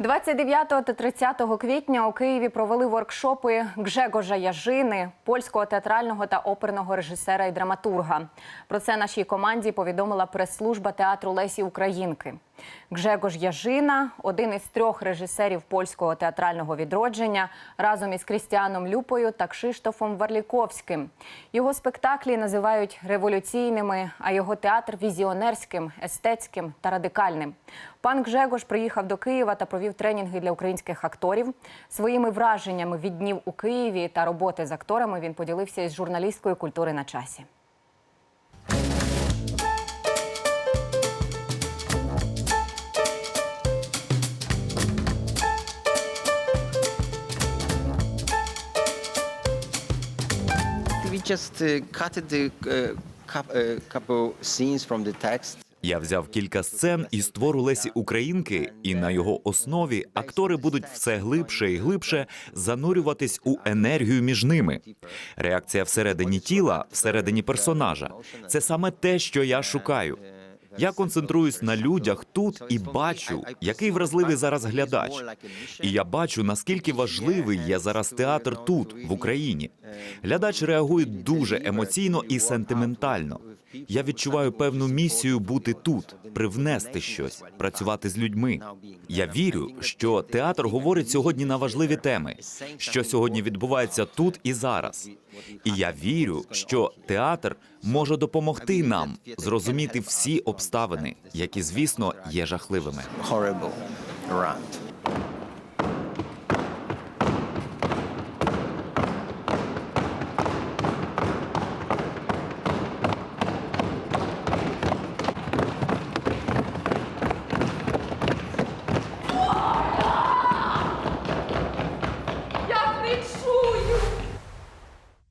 29 та 30 квітня у Києві провели воркшопи Гжегожа Яжини, польського театрального та оперного режисера і драматурга. Про це нашій команді повідомила прес-служба театру Лесі Українки. Гжегош Яжина один із трьох режисерів польського театрального відродження, разом із Крістіаном Люпою та Кшиштофом Варліковським. Його спектаклі називають революційними, а його театр візіонерським, естетським та радикальним. Пан Гжегош приїхав до Києва та провів тренінги для українських акторів. Своїми враженнями від днів у Києві та роботи з акторами він поділився із журналісткою культури на часі. We just uh, cut the uh, uh, couple scenes from the text. Я взяв кілька сцен із твору Лесі Українки, і на його основі актори будуть все глибше і глибше занурюватись у енергію між ними. Реакція всередині тіла, всередині персонажа це саме те, що я шукаю. Я концентруюсь на людях тут і бачу, який вразливий зараз глядач. І я бачу, наскільки важливий є зараз театр тут, в Україні. Глядач реагує дуже емоційно і сентиментально. Я відчуваю певну місію бути тут, привнести щось, працювати з людьми. Я вірю, що театр говорить сьогодні на важливі теми, що сьогодні відбувається тут і зараз. І я вірю, що театр може допомогти нам зрозуміти всі обставини, які, звісно, є жахливими.